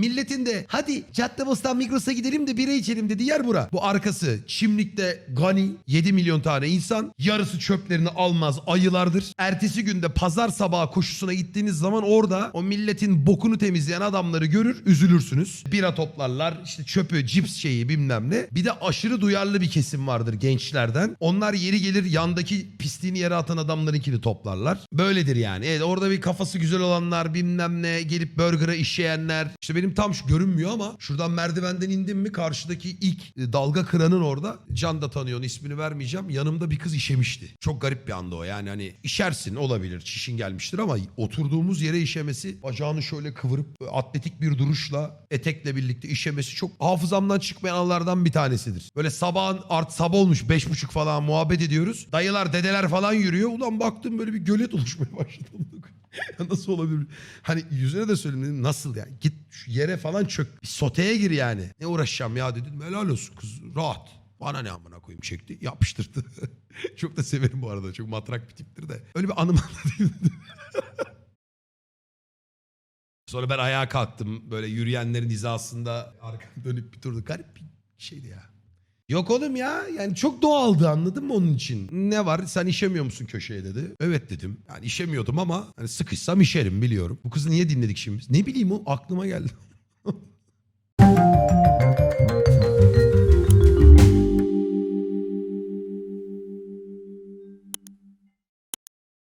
Milletin de hadi Caddebostan Migros'a gidelim de bira içelim dedi yer bura. Bu arkası çimlikte gani 7 milyon tane insan. Yarısı çöplerini almaz ayılardır. Ertesi günde pazar sabahı koşusuna gittiğiniz zaman orada o milletin bokunu temizleyen adamları görür üzülürsünüz. Bira toplarlar işte çöpü cips şeyi bilmem ne. Bir de aşırı duyarlı bir kesim vardır gençlerden. Onlar yeri gelir yandaki pisliğini yere atan adamlarınkini toplarlar. Böyledir yani. Evet orada bir kafası güzel olanlar bilmem ne gelip burger'a işeyenler. İşte benim tam şu görünmüyor ama şuradan merdivenden indim mi karşıdaki ilk e, dalga kıranın orada Can da tanıyor ismini vermeyeceğim. Yanımda bir kız işemişti. Çok garip bir anda o yani hani işersin olabilir çişin gelmiştir ama oturduğumuz yere işemesi bacağını şöyle kıvırıp böyle atletik bir duruşla etekle birlikte işemesi çok hafızamdan çıkmayan anlardan bir tanesidir. Böyle sabahın art sabah olmuş beş buçuk falan muhabbet ediyoruz. Dayılar dedeler falan yürüyor. Ulan baktım böyle bir gölet oluşmaya başladı. Nasıl olabilir? Hani yüzüne de söyledim nasıl yani git şu yere falan çök. Bir soteye gir yani. Ne uğraşacağım ya dedim. Helal olsun kız rahat. Bana ne amına koyayım çekti yapıştırdı. çok da severim bu arada çok matrak bir tiptir de. Öyle bir anım. Sonra ben ayağa kalktım böyle yürüyenlerin hizasında arkam dönüp bir durdu. Garip bir şeydi ya. Yok oğlum ya yani çok doğaldı anladın mı onun için? Ne var sen işemiyor musun köşeye dedi. Evet dedim. Yani işemiyordum ama hani sıkışsam işerim biliyorum. Bu kızı niye dinledik şimdi? Ne bileyim o aklıma geldi.